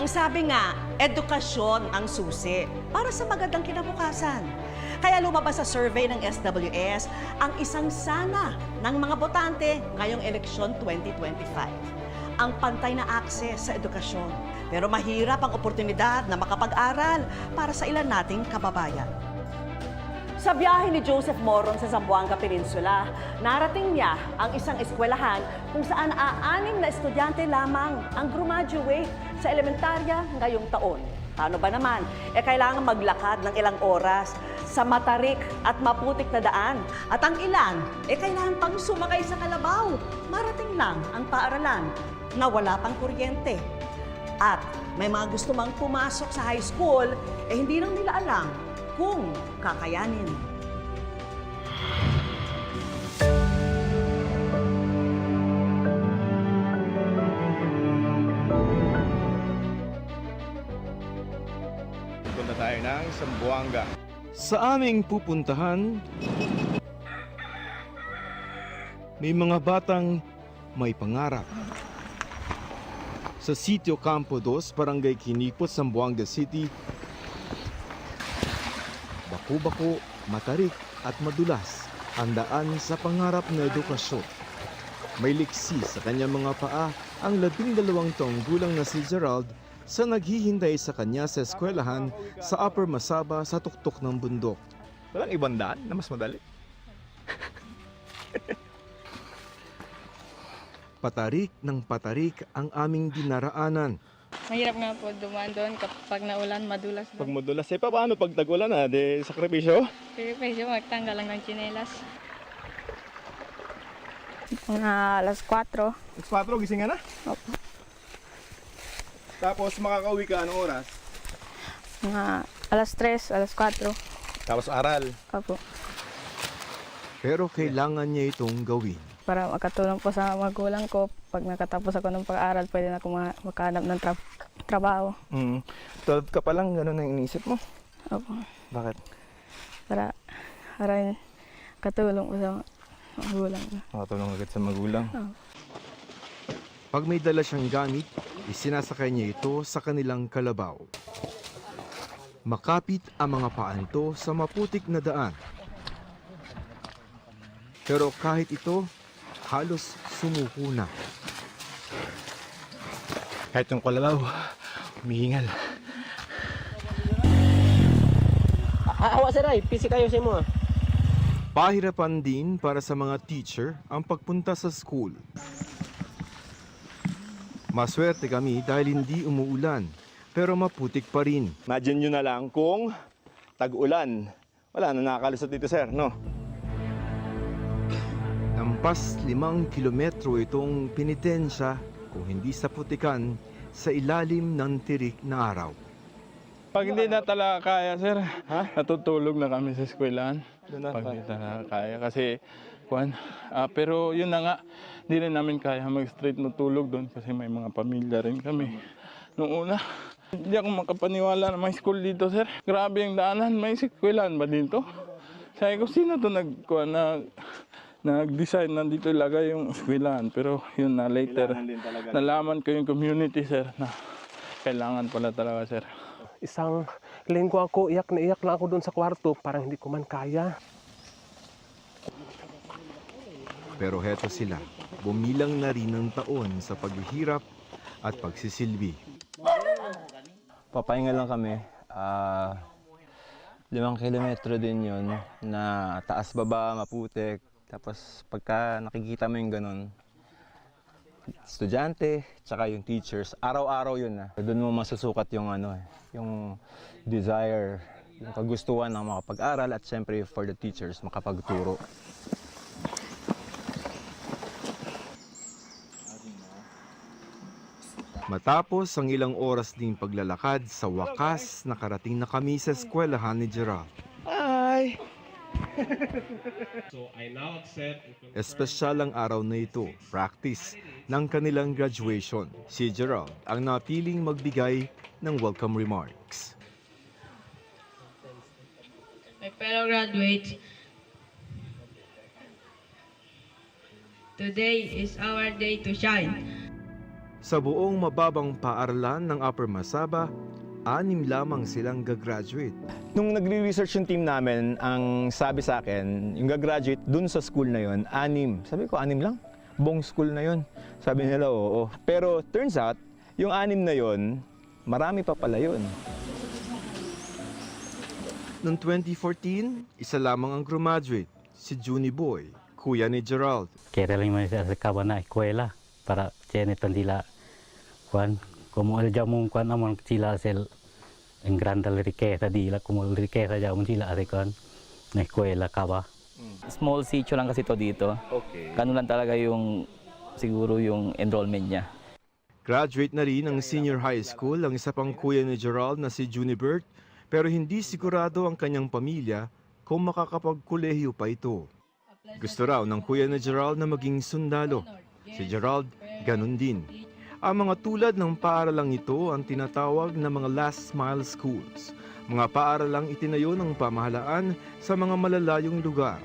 Ang sabi nga, edukasyon ang susi para sa magandang kinabukasan. Kaya lumabas sa survey ng SWS ang isang sana ng mga botante ngayong eleksyon 2025. Ang pantay na akses sa edukasyon. Pero mahirap ang oportunidad na makapag-aral para sa ilan nating kababayan. Sa biyahe ni Joseph Moron sa Zamboanga Peninsula, narating niya ang isang eskwelahan kung saan aanim na estudyante lamang ang graduate sa elementarya ngayong taon. Paano ba naman? Eh kailangan maglakad ng ilang oras sa matarik at maputik na daan. At ang ilan, eh kailangan pang sumakay sa kalabaw. Marating lang ang paaralan na wala pang kuryente. At may mga gusto mang pumasok sa high school, eh hindi lang nila alam kung kakayanin. Punta tayo ng Sambuanga. Sa aming pupuntahan, may mga batang may pangarap. Sa Sitio Campo 2, Barangay Kinipot, Zamboanga City, bako-bako, matarik at madulas ang daan sa pangarap na edukasyon. May liksi sa kanyang mga paa ang labing dalawang taong gulang na si Gerald sa naghihintay sa kanya sa eskwelahan sa Upper Masaba sa tuktok ng bundok. Walang ibang daan na mas madali. Patarik ng patarik ang aming dinaraanan. Mahirap nga po dumaan doon kapag naulan, madulas Pag doon. madulas, eh paano pag tag-ulan na? De, sakripisyo? Pwede magtanggal lang ng chinelas. Mga alas 4. Alas 4, gising ka na? Opo. Tapos makakauwi ka anong oras? Mga alas 3, alas 4. Tapos aral. Opo. Pero kailangan niya itong gawin. Para makatulong po sa magulang ko. Pag nakatapos ako ng pag-aaral, pwede na ako ma- makahanap ng tra- trabaho. Mm. 12 ka pa lang, gano'n ang inisip mo. Opo. Bakit? Para, para katulong po sa magulang ko. Makatulong agad sa magulang. Pag may dala siyang gamit, isinasakay niya ito sa kanilang kalabaw. Makapit ang mga paanto sa maputik na daan. Pero kahit ito, halos sumuko na. Kahit yung kalabaw, humihingal. Awa sir ay, pisi kayo sa mo. ah. Pahirapan din para sa mga teacher ang pagpunta sa school. Maswerte kami dahil hindi umuulan, pero maputik pa rin. Imagine nyo na lang kung tag-ulan. Wala na nakakalusot dito, sir, no? Lampas limang kilometro itong pinitensya kung hindi sa putikan sa ilalim ng tirik na araw. Pag hindi na talaga kaya, sir, Ha? natutulog na kami sa eskwelahan. Pag pa. hindi talaga kaya. Kasi, kuan, ah, pero yun na nga, hindi rin namin kaya mag-straight na tulog doon kasi may mga pamilya rin kami. Noong una, hindi ako makapaniwala na may school dito, sir. Grabe ang daanan, may eskwelahan ba dito? Sabi ko, sino to nag, kuan, na, nag-design na dito ilagay yung eskwelahan. Pero yun na, later, nalaman ko yung community, sir, na kailangan pala talaga, sir. Isang linggo ako, iyak na iyak lang ako doon sa kwarto, parang hindi ko man kaya. Pero heto sila, bumilang na rin ng taon sa paghihirap at pagsisilbi. Papahinga lang kami. Ah, limang kilometro din yun na taas baba, maputek. Tapos pagka nakikita mo yung ganun, estudyante, tsaka yung teachers, araw-araw yun na. Doon mo masusukat yung ano eh, yung desire, yung kagustuhan ng makapag-aral at syempre for the teachers, makapagturo. Matapos ang ilang oras ding paglalakad, sa wakas nakarating na kami sa eskwelahan ni Gerald. Espesyal ang araw na ito, practice ng kanilang graduation. Si Gerald ang napiling magbigay ng welcome remarks. My fellow graduates, today is our day to shine. Sa buong mababang paaralan ng Upper Masaba, anim lamang silang gagraduate. Nung nagre-research yung team namin, ang sabi sa akin, yung gagraduate dun sa school na yon, anim. Sabi ko, anim lang? Buong school na yon. Sabi nila, oo. Pero turns out, yung anim na yon, marami pa pala yun. Noong 2014, isa lamang ang graduate, si Juni Boy, kuya ni Gerald. kaya lang man sa kawan na eskwela para tiene tandila kuan como el jamong kuan amon sila sel en grande la riqueza di la como la riqueza jamong sila ate kuan na eskwela kawa Small sitio lang kasi to dito. Okay. Ganun lang talaga yung siguro yung enrollment niya. Graduate na rin ng senior high school ang isa pang kuya ni Gerald na si Junibert pero hindi sigurado ang kanyang pamilya kung makakapagkolehiyo pa ito. Gusto raw ng kuya ni Gerald na maging sundalo. Si Gerald, ganun din. Ang mga tulad ng paaralang ito ang tinatawag na mga last mile schools. Mga paaralang itinayo ng pamahalaan sa mga malalayong lugar.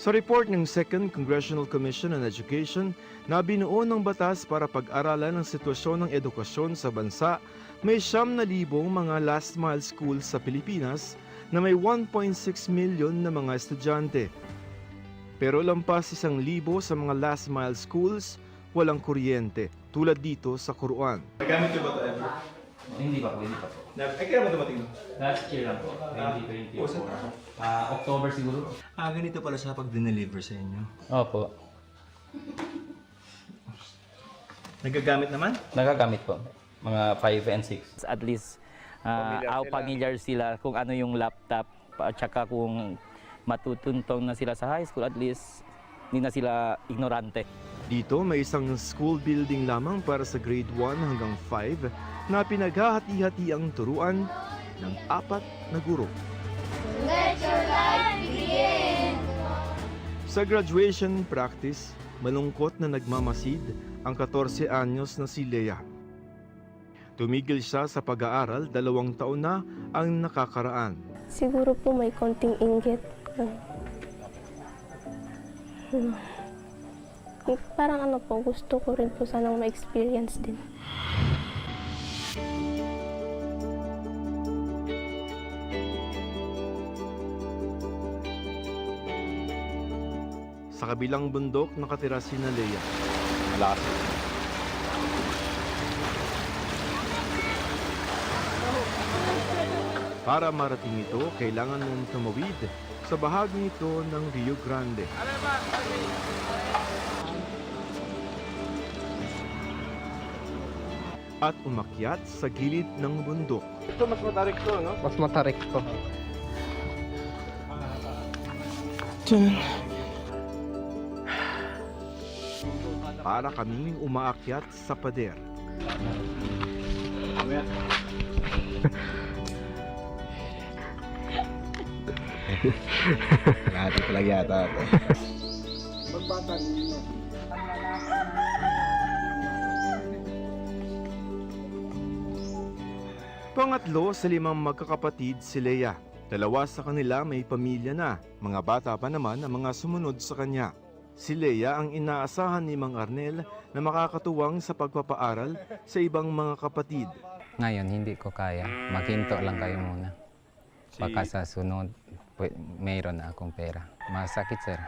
Sa report ng Second Congressional Commission on Education na binuo ng batas para pag-aralan ang sitwasyon ng edukasyon sa bansa, may siyam na libong mga last mile schools sa Pilipinas na may 1.6 million na mga estudyante. Pero lampas isang libo sa mga last mile schools, walang kuryente, tulad dito sa Quruan. Nagamit ko ba ito ever? Hindi pa po, hindi pa po. Na, ay, kailan mo dumating? Last year lang po, 2024. Pusa na. Ah, October siguro. Ah, ganito pala siya pag dineliver sa inyo. Opo, Nagagamit naman? nagagamit po. Mga 5 and 6. At least, ah, Familiar how sila. familiar sila kung ano yung laptop at saka kung matutuntong na sila sa high school, at least hindi na sila ignorante. Dito may isang school building lamang para sa grade 1 hanggang 5 na pinaghahati-hati ang turuan ng apat na guro. Sa graduation practice, malungkot na nagmamasid ang 14 anyos na si Lea. Tumigil siya sa pag-aaral dalawang taon na ang nakakaraan. Siguro po may konting inggit. Hmm. Parang ano po, gusto ko rin po sanang ma-experience din. Sa kabilang bundok nakatira si na Lea. Malakas. Para marating ito, kailangan mong tumawid sa bahagi ito ng Rio Grande. At umakyat sa gilid ng bundok. Ito mas matarik to, no? Mas matarik to. Para kaming umaakyat sa pader. Lahat talaga yata ito. Pangatlo sa limang magkakapatid si Lea. Dalawa sa kanila may pamilya na, mga bata pa naman ang mga sumunod sa kanya. Si Lea ang inaasahan ni Mang Arnel na makakatuwang sa pagpapaaral sa ibang mga kapatid. Ngayon, hindi ko kaya. Makinto lang kayo muna. Baka sa sunod, mayroon na akong pera. Masakit, sir.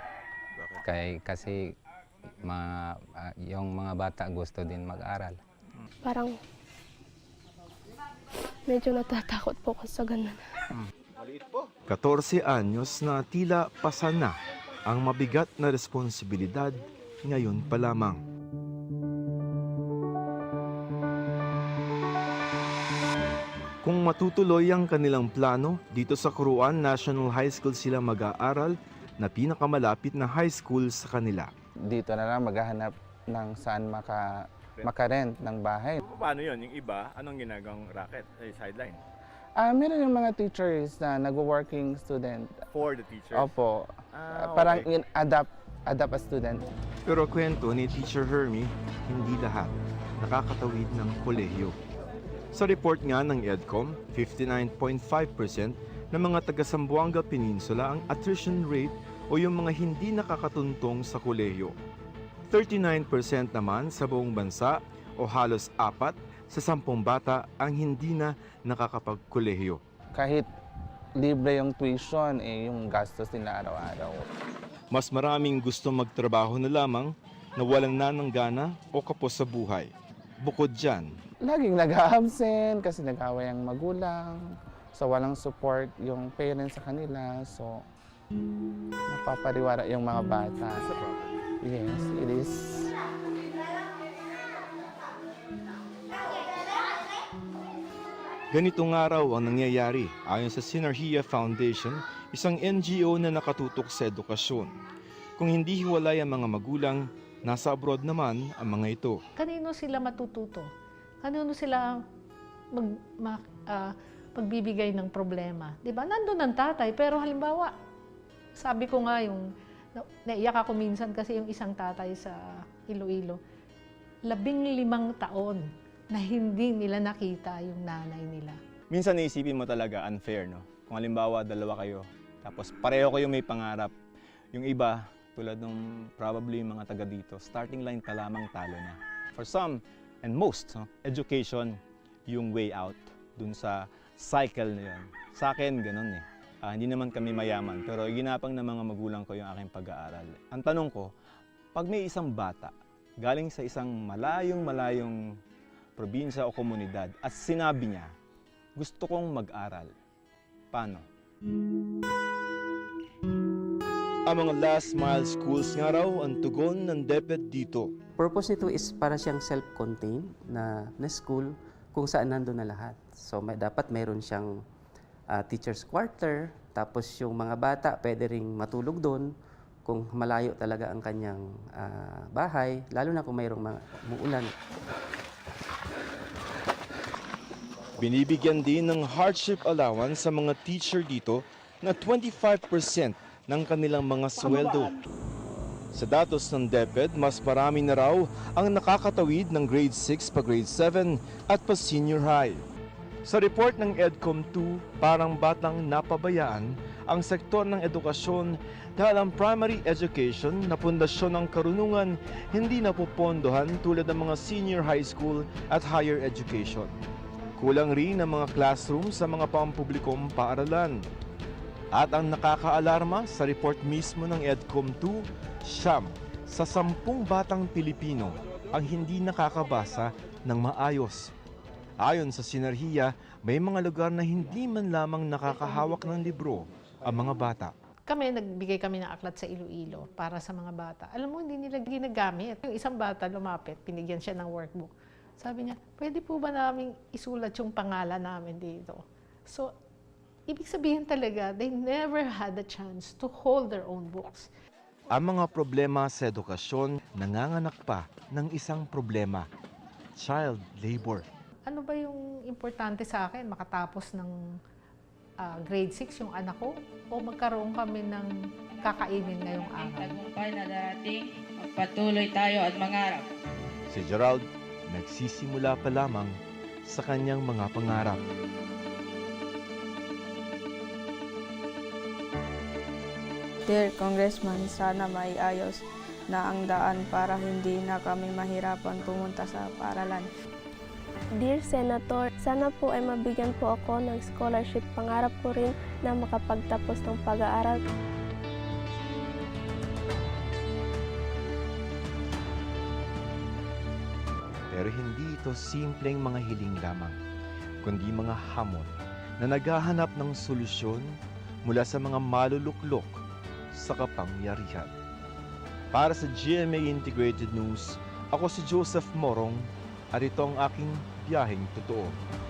Kaya, kasi mga, ah, yung mga bata gusto din mag-aral. Parang medyo natatakot po ako sa ganun. 14 anyos na tila pasa na ang mabigat na responsibilidad ngayon pa lamang. Kung matutuloy ang kanilang plano, dito sa Quruan National High School sila mag-aaral na pinakamalapit na high school sa kanila. Dito na lang maghahanap ng saan maka, makarent ng bahay. Paano yun? Yung iba, anong ginagawang racket? Ay, sideline. Ah, meron yung mga teachers na nag-working student. For the teachers. Opo. Ah, Parang okay. in adapt adapt a student. Pero kwento ni Teacher Hermie, hindi lahat nakakatawid ng kolehiyo. Sa report nga ng EDCOM, 59.5% ng mga taga Sambuanga Peninsula ang attrition rate o yung mga hindi nakakatuntong sa kolehiyo. 39% naman sa buong bansa o halos apat sa sampung bata ang hindi na nakakapagkolehiyo. Kahit libre yung tuition, eh, yung gastos nila araw-araw. Mas maraming gusto magtrabaho na lamang na walang na ng gana o kapos sa buhay. Bukod dyan, Laging nag-absent kasi nag-away ang magulang. So walang support yung parents sa kanila. So napapariwara yung mga bata. Yes, it is. Ganitong araw ang nangyayari ayon sa Sinergia Foundation, isang NGO na nakatutok sa edukasyon. Kung hindi hiwalay ang mga magulang, nasa abroad naman ang mga ito. Kanino sila matututo? Kanino sila mag, ma- ah, magbibigay ng problema? 'Di ba? Nandun ang tatay, pero halimbawa, sabi ko nga yung, na- naiyak ako minsan kasi yung isang tatay sa Iloilo, labing limang taon na hindi nila nakita yung nanay nila. Minsan naisipin mo talaga unfair, no? Kung halimbawa, dalawa kayo, tapos pareho kayo may pangarap. Yung iba, tulad nung probably yung mga taga dito, starting line pa lamang talo na. For some, and most, no, education, yung way out dun sa cycle na yun. Sa akin, ganun eh. Ah, hindi naman kami mayaman, pero ginapang ng mga magulang ko yung aking pag-aaral. Ang tanong ko, pag may isang bata, galing sa isang malayong malayong probinsya o komunidad at sinabi niya, gusto kong mag-aral. Paano? Ang mga last mile schools nga raw ang tugon ng DepEd dito. purpose nito is para siyang self-contained na, na school kung saan nandun na lahat. So may, dapat mayroon siyang ah, teacher's quarter, tapos yung mga bata pwede ring matulog doon kung malayo talaga ang kanyang ah, bahay, lalo na kung mayroong mga muulan. Binibigyan din ng hardship allowance sa mga teacher dito na 25% ng kanilang mga sweldo. Sa datos ng DepEd, mas marami na raw ang nakakatawid ng grade 6 pa grade 7 at pa senior high. Sa report ng EDCOM 2, parang batang napabayaan ang sektor ng edukasyon dahil ang primary education na pundasyon ng karunungan hindi napopondohan tulad ng mga senior high school at higher education. Kulang rin ang mga classroom sa mga pampublikong paaralan. At ang nakakaalarma sa report mismo ng EDCOM 2, siyam sa sampung batang Pilipino ang hindi nakakabasa ng maayos. Ayon sa sinerhiya, may mga lugar na hindi man lamang nakakahawak ng libro ang mga bata. Kami, nagbigay kami ng aklat sa Iloilo para sa mga bata. Alam mo, hindi nila ginagamit. Yung isang bata lumapit, pinigyan siya ng workbook. Sabi niya, pwede po ba namin isulat yung pangalan namin dito? So, ibig sabihin talaga, they never had the chance to hold their own books. Ang mga problema sa edukasyon nanganganak pa ng isang problema, child labor. Ano ba yung importante sa akin? Makatapos ng ah, grade 6 yung anak ko? O magkaroon kami ng kakainin ngayong araw? Tagumpay na darating, magpatuloy tayo at mangarap. Si Gerald nagsisimula pa lamang sa kanyang mga pangarap. Dear Congressman, sana may ayos na ang daan para hindi na kami mahirapan pumunta sa paaralan. Dear Senator, sana po ay mabigyan po ako ng scholarship. Pangarap ko rin na makapagtapos ng pag-aaral. Pero hindi ito simpleng mga hiling lamang, kundi mga hamon na naghahanap ng solusyon mula sa mga maluluklok sa kapangyarihan. Para sa GMA Integrated News, ako si Joseph Morong at ito ang aking biyaheng totoo.